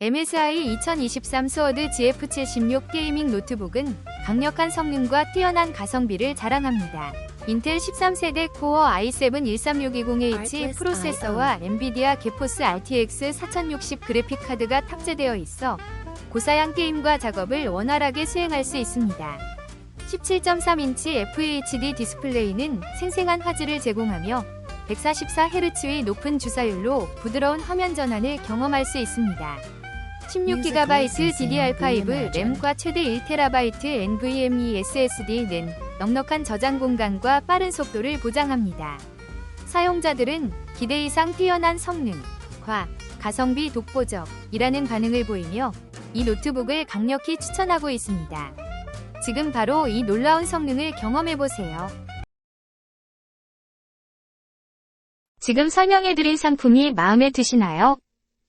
MSI 2023 스워드 GF76 게이밍 노트북은 강력한 성능과 뛰어난 가성비를 자랑합니다. 인텔 13세대 코어 i7 13620H 프로세서와 엔비디아 게포스 RTX 4060 그래픽 카드가 탑재되어 있어 고사양 게임과 작업을 원활하게 수행할 수 있습니다. 17.3인치 FHD 디스플레이는 생생한 화질을 제공하며 144Hz의 높은 주사율로 부드러운 화면 전환을 경험할 수 있습니다. 16GB DDR5 램과 최대 1TB NVMe SSD는 넉넉한 저장 공간과 빠른 속도를 보장합니다. 사용자들은 기대 이상 뛰어난 성능, 과, 가성비 독보적이라는 반응을 보이며 이 노트북을 강력히 추천하고 있습니다. 지금 바로 이 놀라운 성능을 경험해보세요. 지금 설명해드린 상품이 마음에 드시나요?